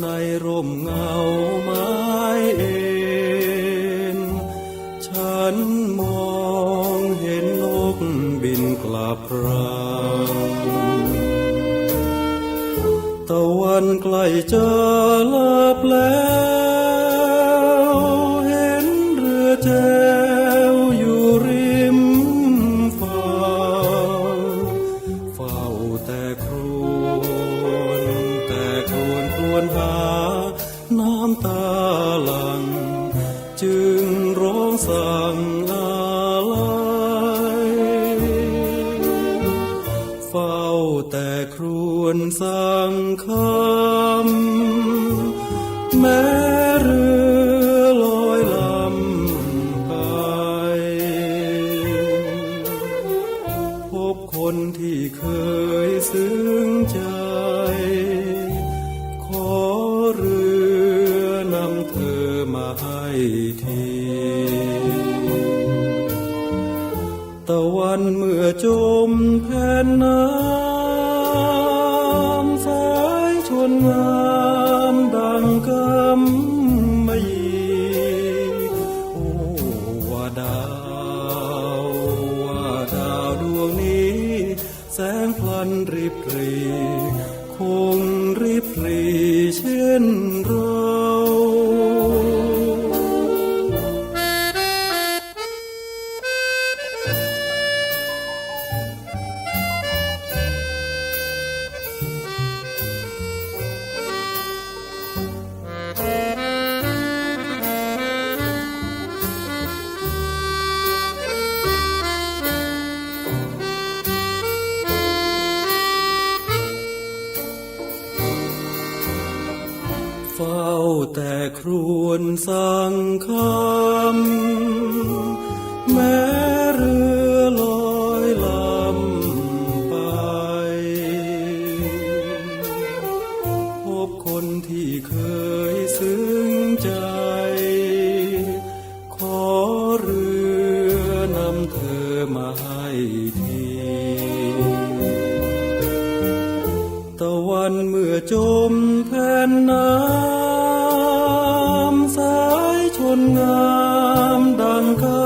ในร่มเงาไม้เอ็นฉันมองเห็นนกบินกลับรังตะวันใกล้จะลับแล้ว วนครวนหา น้ำตาหลัง จึงร้องสั่งอะไรเฝ้าแต่ครวนสั่งคำแม้เรือลอยลำไปพบคนที่เคยซึ้งใจ เรือนำเธอมาให้ทีตะวันเมื่อจมแผ่นน้ำสายชนงามดังกำมะยีโอ้ว่าดาวว่าดาวดวงนี้ แสงพลันริบรีคงริบรี เช่นเร ฝ้าแต่ครวนสั่งคำแม้เรือลอยลำไป พบคนที่เคยซึ้งใจ ขอเรือนำเธอมาให้ทีตะวันเมื่อจมแผ่ นงามดังกา